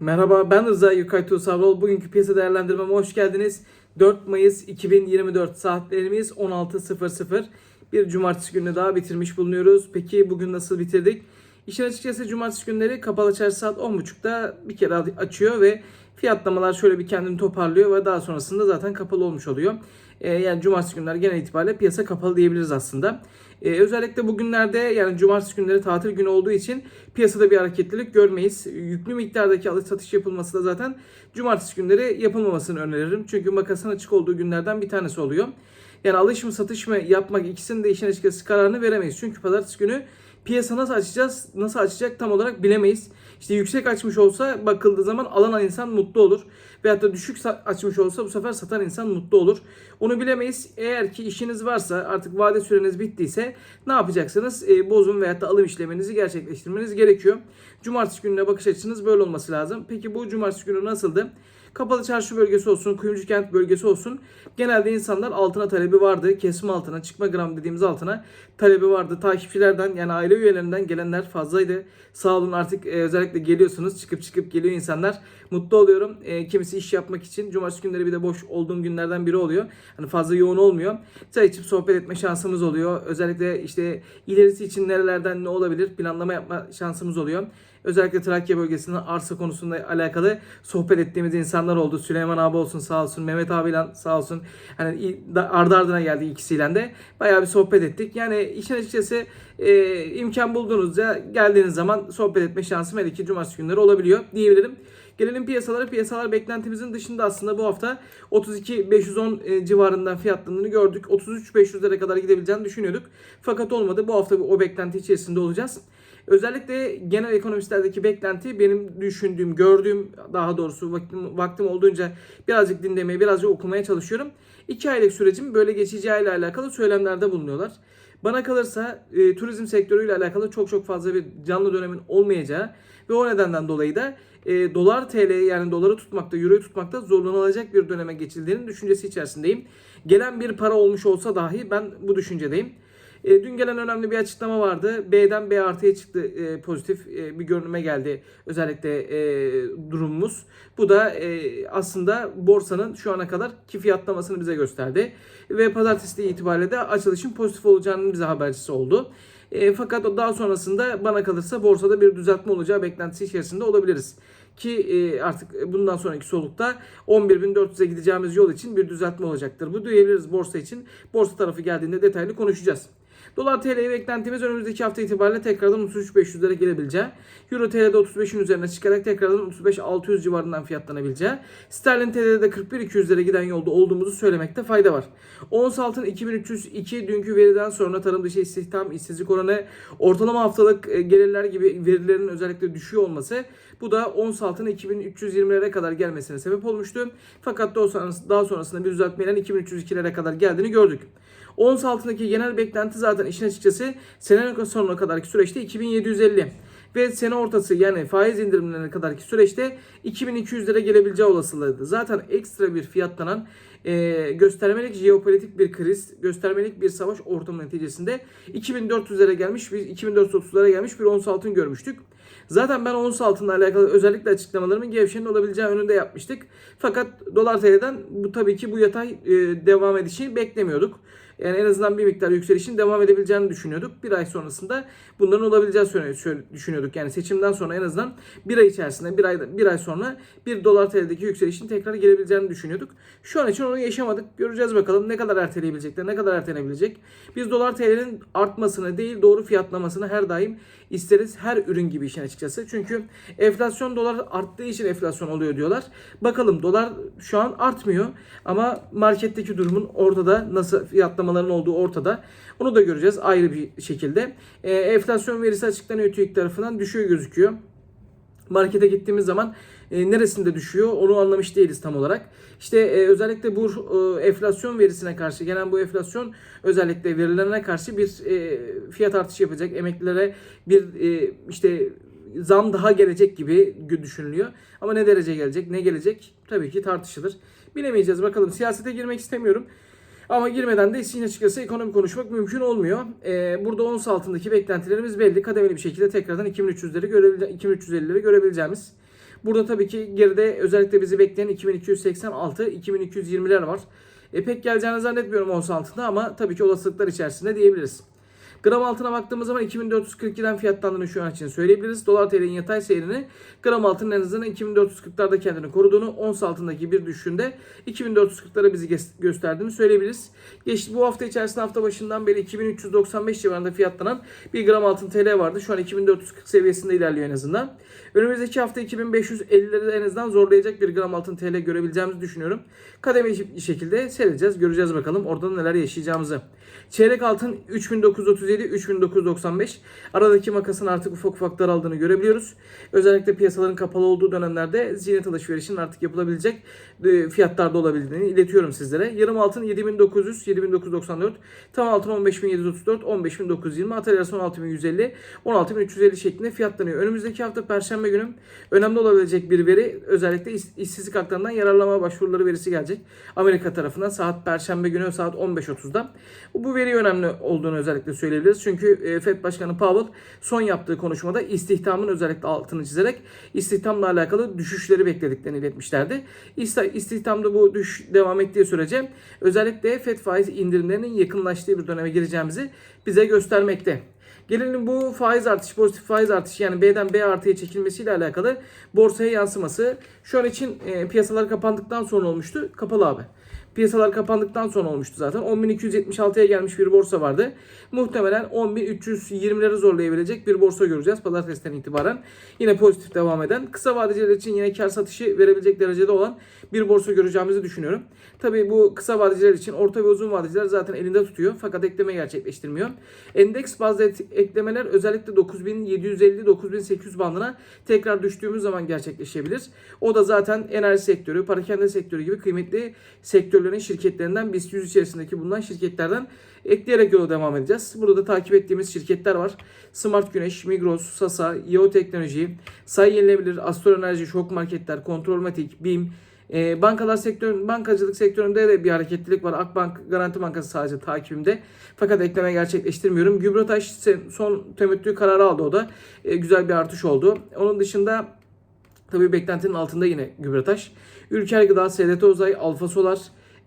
Merhaba ben Rıza Yukay Tuğsavroğlu. Bugünkü piyasa değerlendirmeme hoş geldiniz. 4 Mayıs 2024 saatlerimiz 16.00. Bir cumartesi günü daha bitirmiş bulunuyoruz. Peki bugün nasıl bitirdik? İşin açıkçası cumartesi günleri kapalı çarşı saat 10.30'da bir kere açıyor ve fiyatlamalar şöyle bir kendini toparlıyor ve daha sonrasında zaten kapalı olmuş oluyor. Ee, yani cumartesi günler genel itibariyle piyasa kapalı diyebiliriz aslında. Ee, özellikle bugünlerde yani cumartesi günleri tatil günü olduğu için piyasada bir hareketlilik görmeyiz. Yüklü miktardaki alış satış yapılması da zaten cumartesi günleri yapılmamasını öneririm. Çünkü makasın açık olduğu günlerden bir tanesi oluyor. Yani alış mı satış mı yapmak ikisinin de işin açıkçası kararını veremeyiz. Çünkü pazartesi günü piyasa nasıl açacağız, nasıl açacak tam olarak bilemeyiz. İşte yüksek açmış olsa bakıldığı zaman alan insan mutlu olur. Veyahut da düşük açmış olsa bu sefer satan insan mutlu olur. Onu bilemeyiz. Eğer ki işiniz varsa artık vade süreniz bittiyse ne yapacaksınız? E, bozum veyahut da alım işleminizi gerçekleştirmeniz gerekiyor. Cumartesi gününe bakış açınız böyle olması lazım. Peki bu cumartesi günü nasıldı? Kapalı çarşı bölgesi olsun, kuyumcu kent bölgesi olsun. Genelde insanlar altına talebi vardı. Kesim altına, çıkma gram dediğimiz altına talebi vardı. Takipçilerden yani aile üyelerinden gelenler fazlaydı. Sağ olun artık e, özellikle geliyorsunuz. Çıkıp çıkıp geliyor insanlar. Mutlu oluyorum. E, kimisi iş yapmak için. Cumartesi günleri bir de boş olduğum günlerden biri oluyor. Hani fazla yoğun olmuyor. Çay içip sohbet etme şansımız oluyor. Özellikle işte ilerisi için nerelerden ne olabilir planlama yapma şansımız oluyor. Özellikle Trakya bölgesinin arsa konusunda alakalı sohbet ettiğimiz insanlar oldu. Süleyman abi olsun sağ olsun, Mehmet abiyle sağ olsun. Hani ardı ardına geldi ikisiyle de. Bayağı bir sohbet ettik. Yani işin açıkçası e, imkan bulduğunuzda geldiğiniz zaman sohbet etme şansım her iki cumartesi günleri olabiliyor diyebilirim. Gelelim piyasalara. Piyasalar beklentimizin dışında aslında bu hafta 32.510 e, civarından fiyatlandığını gördük. 33.500'lere kadar gidebileceğini düşünüyorduk. Fakat olmadı. Bu hafta o beklenti içerisinde olacağız. Özellikle genel ekonomistlerdeki beklenti benim düşündüğüm, gördüğüm daha doğrusu vaktim, vaktim olduğunca birazcık dinlemeye, birazcık okumaya çalışıyorum. 2 aylık sürecin böyle geçeceğiyle alakalı söylemlerde bulunuyorlar. Bana kalırsa e, turizm sektörüyle alakalı çok çok fazla bir canlı dönemin olmayacağı ve o nedenden dolayı da e, dolar TL yani doları tutmakta, euroyu tutmakta zorlanılacak bir döneme geçildiğinin düşüncesi içerisindeyim. Gelen bir para olmuş olsa dahi ben bu düşüncedeyim. E, dün gelen önemli bir açıklama vardı. B'den B artıya çıktı e, pozitif e, bir görünüme geldi özellikle e, durumumuz. Bu da e, aslında borsanın şu ana kadar ki fiyatlamasını bize gösterdi. Ve pazartesi itibariyle de açılışın pozitif olacağının bize habercisi oldu. E, fakat daha sonrasında bana kalırsa borsada bir düzeltme olacağı beklentisi içerisinde olabiliriz. Ki e, artık bundan sonraki solukta 11.400'e gideceğimiz yol için bir düzeltme olacaktır. Bu diyebiliriz borsa için. Borsa tarafı geldiğinde detaylı konuşacağız. Dolar TL'ye beklentimiz önümüzdeki hafta itibariyle tekrardan 33.500'lere gelebileceği. Euro TL'de 35'in üzerine çıkarak tekrardan 35.600 civarından fiyatlanabileceği. Sterlin TL'de de 41.200'lere giden yolda olduğumuzu söylemekte fayda var. Ons altın 2302 dünkü veriden sonra tarım dışı istihdam, işsizlik oranı, ortalama haftalık e, gelirler gibi verilerin özellikle düşüyor olması bu da ons altın 2320'lere kadar gelmesine sebep olmuştu. Fakat daha sonrasında, daha sonrasında bir düzeltmeyle 2302'lere kadar geldiğini gördük. Ons altındaki genel beklenti zaten işin açıkçası sene sonuna kadarki süreçte 2750 ve sene ortası yani faiz indirimlerine kadarki süreçte 2200 lira gelebileceği olasılığıydı. Zaten ekstra bir fiyatlanan e, göstermelik jeopolitik bir kriz, göstermelik bir savaş ortamı neticesinde 2400'lere gelmiş, bir 2430'lara gelmiş bir ons altın görmüştük. Zaten ben ons altınla alakalı özellikle açıklamalarımın gevşenin olabileceği önünde yapmıştık. Fakat dolar TL'den bu tabii ki bu yatay e, devam edişini beklemiyorduk. Yani en azından bir miktar yükselişin devam edebileceğini düşünüyorduk. Bir ay sonrasında bunların söyle- düşünüyorduk. Yani seçimden sonra en azından bir ay içerisinde bir ay, bir ay sonra bir dolar TL'deki yükselişin tekrar gelebileceğini düşünüyorduk. Şu an için onu yaşamadık. Göreceğiz bakalım ne kadar erteleyebilecekler, ne kadar ertelenebilecek. Biz dolar TL'nin artmasını değil doğru fiyatlamasını her daim isteriz. Her ürün gibi işin açıkçası. Çünkü enflasyon dolar arttığı için enflasyon oluyor diyorlar. Bakalım dolar şu an artmıyor ama marketteki durumun ortada nasıl fiyatlamaların olduğu ortada. Onu da göreceğiz ayrı bir şekilde. Ee, enflasyon verisi açıklanıyor TÜİK tarafından düşüyor gözüküyor. Markete gittiğimiz zaman e, neresinde düşüyor onu anlamış değiliz tam olarak. İşte e, özellikle bu e, enflasyon verisine karşı gelen bu enflasyon özellikle verilerine karşı bir e, fiyat artışı yapacak. Emeklilere bir e, işte zam daha gelecek gibi düşünülüyor. Ama ne derece gelecek, ne gelecek tabii ki tartışılır. Bilemeyeceğiz bakalım. Siyasete girmek istemiyorum. Ama girmeden de işin açıkçası ekonomi konuşmak mümkün olmuyor. Ee, burada ons altındaki beklentilerimiz belli. Kademeli bir şekilde tekrardan 2300'leri görebilece 2350'leri görebileceğimiz. Burada tabii ki geride özellikle bizi bekleyen 2286, 2220'ler var. E, pek geleceğini zannetmiyorum ons altında ama tabii ki olasılıklar içerisinde diyebiliriz. Gram altına baktığımız zaman 2442'den fiyatlandığını şu an için söyleyebiliriz. Dolar TL'nin yatay seyrini gram altının en azından 2440'larda kendini koruduğunu, ons altındaki bir düşüşünde 2440'lara bizi gösterdiğini söyleyebiliriz. Geçti bu hafta içerisinde hafta başından beri 2395 civarında fiyatlanan bir gram altın TL vardı. Şu an 2440 seviyesinde ilerliyor en azından. Önümüzdeki hafta 2550'leri en azından zorlayacak bir gram altın TL görebileceğimizi düşünüyorum. Kademeli şekilde seyredeceğiz. Göreceğiz bakalım orada neler yaşayacağımızı. Çeyrek altın 3937, 3995. Aradaki makasın artık ufak ufak daraldığını görebiliyoruz. Özellikle piyasaların kapalı olduğu dönemlerde ziynet alışverişinin artık yapılabilecek e, fiyatlarda olabildiğini iletiyorum sizlere. Yarım altın 7900, 7994. Tam altın 15734, 15920. Atalyası 16150, 16350 şeklinde fiyatlanıyor. Önümüzdeki hafta Perşembe günü önemli olabilecek bir veri özellikle iş- işsizlik haklarından yararlanma başvuruları verisi gelecek. Amerika tarafından saat Perşembe günü saat 15.30'da. Bu veri önemli olduğunu özellikle söyleyebiliriz. Çünkü e, FED Başkanı Powell son yaptığı konuşmada istihdamın özellikle altını çizerek istihdamla alakalı düşüşleri beklediklerini iletmişlerdi. İstihdamda bu düşüş devam ettiği sürece özellikle FED faiz indirimlerinin yakınlaştığı bir döneme gireceğimizi bize göstermekte. Gelelim bu faiz artışı, pozitif faiz artışı yani B'den B artıya çekilmesiyle alakalı borsaya yansıması. Şu an için e, piyasalar kapandıktan sonra olmuştu. Kapalı abi. Piyasalar kapandıktan sonra olmuştu zaten. 10.276'ya gelmiş bir borsa vardı. Muhtemelen 10.320'leri zorlayabilecek bir borsa göreceğiz pazartesiden itibaren. Yine pozitif devam eden. Kısa vadeciler için yine kar satışı verebilecek derecede olan bir borsa göreceğimizi düşünüyorum. Tabii bu kısa vadeciler için orta ve uzun vadeciler zaten elinde tutuyor. Fakat ekleme gerçekleştirmiyor. Endeks bazlı eklemeler özellikle 9750-9800 bandına tekrar düştüğümüz zaman gerçekleşebilir. O da zaten enerji sektörü, parakende sektörü gibi kıymetli sektörlerin şirketlerinden BIST 100 içerisindeki bulunan şirketlerden ekleyerek yola devam edeceğiz. Burada da takip ettiğimiz şirketler var. Smart Güneş, Migros, Sasa, Yeo Teknoloji, Say Yenilebilir, Astro Enerji, Şok Marketler, Kontrolmatik, BİM, e, bankalar sektörün, bankacılık sektöründe de bir hareketlilik var. Akbank, Garanti Bankası sadece takibimde. Fakat ekleme gerçekleştirmiyorum. Gübretaş se- son temettü kararı aldı o da. E, güzel bir artış oldu. Onun dışında tabii beklentinin altında yine Gübretaş. Ülker Gıda, SDT Uzay, Alfa Solar,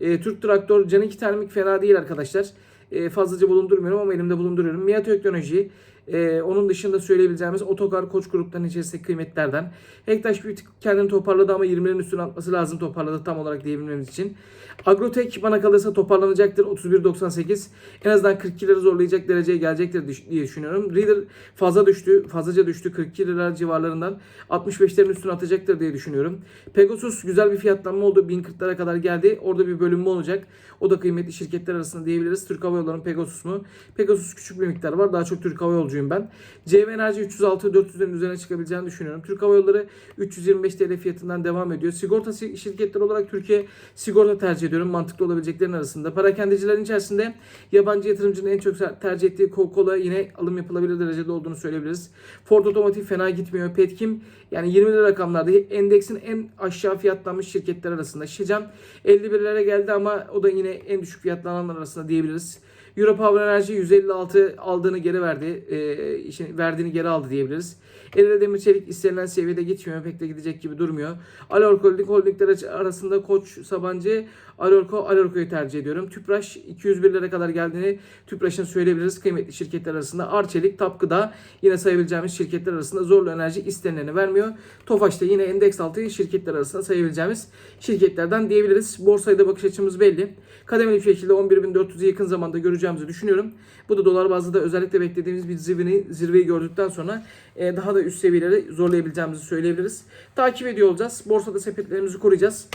e, Türk Traktör, Caniki Termik fena değil arkadaşlar. E, fazlaca bulundurmuyorum ama elimde bulunduruyorum. Mia Teknoloji, e, onun dışında söyleyebileceğimiz Otokar Koç gruplarının içerisindeki kıymetlerden. Hektaş bir kendini toparladı ama 20'lerin üstüne atması lazım toparladı tam olarak diyebilmemiz için. Agrotek bana kalırsa toparlanacaktır 31.98. En azından 42 lira zorlayacak dereceye gelecektir diye düşünüyorum. Reader fazla düştü, fazlaca düştü 42 lira civarlarından 65'lerin üstüne atacaktır diye düşünüyorum. Pegasus güzel bir fiyatlanma oldu. 1040'lara kadar geldi. Orada bir bölünme olacak. O da kıymetli şirketler arasında diyebiliriz. Türk Hava Yolları'nın Pegasus mu? Pegasus küçük bir miktar var. Daha çok Türk Hava Yolcuyum ben. CV Enerji 306-400'lerin üzerine çıkabileceğini düşünüyorum. Türk Hava Yolları 325 TL fiyatından devam ediyor. Sigorta si- şirketleri olarak Türkiye sigorta tercih ediyorum. Mantıklı olabileceklerin arasında. Parakendecilerin içerisinde yabancı yatırımcının en çok tercih ettiği Coca-Cola yine alım yapılabilir derecede olduğunu söyleyebiliriz. Ford Otomotiv fena gitmiyor. Petkim yani 20 lira rakamlarda endeksin en aşağı fiyatlanmış şirketler arasında. Şişecam 51'lere geldi ama o da yine en düşük fiyatlananlar arasında diyebiliriz. Europower Enerji 156 aldığını geri verdi. E, işin verdiğini geri aldı diyebiliriz. Eline Demir Çelik istenilen seviyede gitmiyor. Pek de gidecek gibi durmuyor. Alorko Holding Holdingler arasında Koç Sabancı Alorko Alorko'yu tercih ediyorum. Tüpraş 201 lira kadar geldiğini Tüpraş'ın söyleyebiliriz. Kıymetli şirketler arasında Arçelik, Tapgıda yine sayabileceğimiz şirketler arasında Zorlu Enerji istenileni vermiyor. Tofaş da yine endeks altı şirketler arasında sayabileceğimiz şirketlerden diyebiliriz. Borsaya da bakış açımız belli. Kademeli bir şekilde 11.400'ü yakın zamanda göreceğimizi düşünüyorum. Bu da dolar bazlı da özellikle beklediğimiz bir zirveyi, zirveyi gördükten sonra e, daha da üst seviyeleri zorlayabileceğimizi söyleyebiliriz. Takip ediyor olacağız. Borsada sepetlerimizi koruyacağız.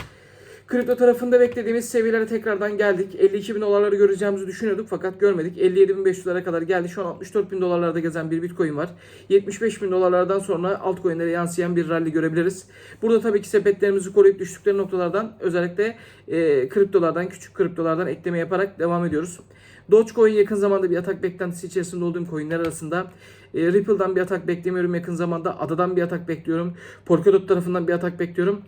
Kripto tarafında beklediğimiz seviyelere tekrardan geldik. 52 bin dolarları göreceğimizi düşünüyorduk fakat görmedik. 57.500'lere kadar geldi. Şu an 64 bin dolarlarda gezen bir bitcoin var. 75 bin dolarlardan sonra altcoin'lere yansıyan bir rally görebiliriz. Burada tabii ki sepetlerimizi koruyup düştükleri noktalardan özellikle e, kriptolardan, küçük kriptolardan ekleme yaparak devam ediyoruz. Dogecoin yakın zamanda bir atak beklentisi içerisinde olduğum coinler arasında. E, Ripple'dan bir atak beklemiyorum yakın zamanda. Ada'dan bir atak bekliyorum. Polkadot tarafından bir atak bekliyorum.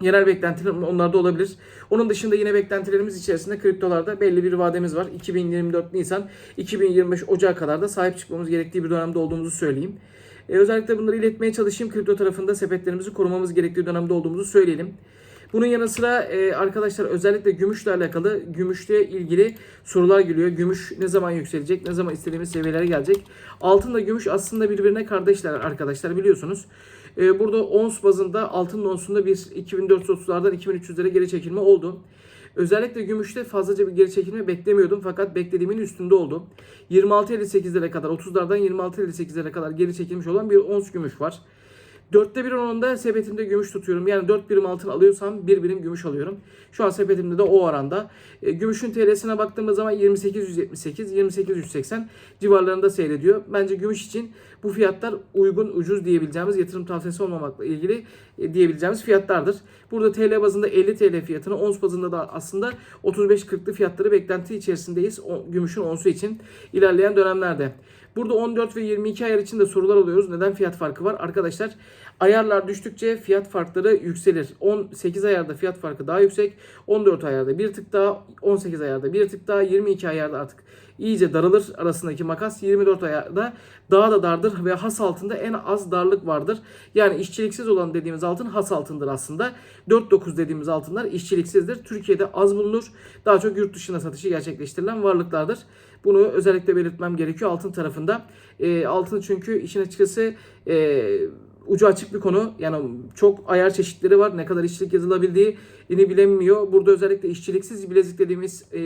Genel beklentilerim onlarda olabilir. Onun dışında yine beklentilerimiz içerisinde kriptolarda belli bir vademiz var. 2024 Nisan, 2025 Ocağı kadar da sahip çıkmamız gerektiği bir dönemde olduğumuzu söyleyeyim. E, özellikle bunları iletmeye çalışayım. Kripto tarafında sepetlerimizi korumamız gerektiği dönemde olduğumuzu söyleyelim. Bunun yanı sıra e, arkadaşlar özellikle gümüşle alakalı gümüşle ilgili sorular geliyor. Gümüş ne zaman yükselecek? Ne zaman istediğimiz seviyelere gelecek? Altınla gümüş aslında birbirine kardeşler arkadaşlar biliyorsunuz. E, burada ons bazında altın onsunda bir 2430'lardan 2300'lere geri çekilme oldu. Özellikle gümüşte fazlaca bir geri çekilme beklemiyordum fakat beklediğimin üstünde oldu. 26.58'lere kadar 30'lardan 26.58'lere kadar geri çekilmiş olan bir ons gümüş var. Dörtte bir oranında sepetimde gümüş tutuyorum. Yani 4 birim altın alıyorsam 1 birim gümüş alıyorum. Şu an sepetimde de o oranda. E, gümüşün TL'sine baktığımız zaman 2878, 2880 civarlarında seyrediyor. Bence gümüş için bu fiyatlar uygun, ucuz diyebileceğimiz yatırım tavsiyesi olmamakla ilgili e, diyebileceğimiz fiyatlardır. Burada TL bazında 50 TL fiyatını, ons bazında da aslında 35-40'lı fiyatları beklenti içerisindeyiz o, gümüşün onsu için ilerleyen dönemlerde. Burada 14 ve 22 ayar için de sorular alıyoruz. Neden fiyat farkı var? Arkadaşlar ayarlar düştükçe fiyat farkları yükselir. 18 ayarda fiyat farkı daha yüksek. 14 ayarda bir tık daha, 18 ayarda bir tık daha, 22 ayarda artık iyice daralır arasındaki makas. 24 ayarda daha da dardır ve has altında en az darlık vardır. Yani işçiliksiz olan dediğimiz altın has altındır aslında. 4.9 dediğimiz altınlar işçiliksizdir. Türkiye'de az bulunur. Daha çok yurt dışına satışı gerçekleştirilen varlıklardır. Bunu özellikle belirtmem gerekiyor altın tarafında. E, altın çünkü işin açıkçası e, ucu açık bir konu. Yani çok ayar çeşitleri var. Ne kadar işçilik yazılabildiği ini bilinmiyor. Burada özellikle işçiliksiz bilezik dediğimiz e,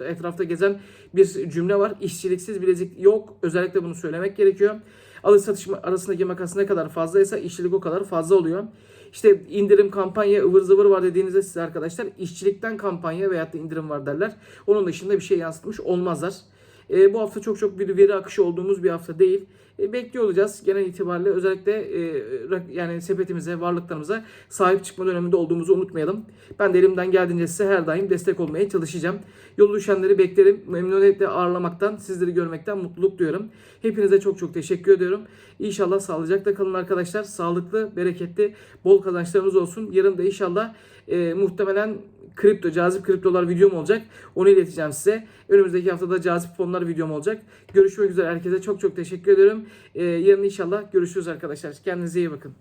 etrafta gezen bir cümle var. İşçiliksiz bilezik yok. Özellikle bunu söylemek gerekiyor. Alış satış arasındaki makas ne kadar fazlaysa işçilik o kadar fazla oluyor. İşte indirim kampanya ıvır zıvır var dediğinizde size arkadaşlar işçilikten kampanya veyahut da indirim var derler. Onun dışında bir şey yansıtmış olmazlar. E, bu hafta çok çok bir veri akışı olduğumuz bir hafta değil. E, bekliyor olacağız genel itibariyle özellikle e, yani sepetimize, varlıklarımıza sahip çıkma döneminde olduğumuzu unutmayalım. Ben de elimden geldiğince size her daim destek olmaya çalışacağım. Yolu düşenleri beklerim. Memnuniyetle ağırlamaktan, sizleri görmekten mutluluk duyuyorum. Hepinize çok çok teşekkür ediyorum. İnşallah sağlıcakla kalın arkadaşlar. Sağlıklı, bereketli, bol kazançlarınız olsun. Yarın da inşallah e, muhtemelen kripto, cazip kriptolar videom olacak. Onu ileteceğim size. Önümüzdeki haftada cazip fonlar videom olacak. Görüşmek üzere herkese çok çok teşekkür ediyorum. Ee, yarın inşallah görüşürüz arkadaşlar. Kendinize iyi bakın.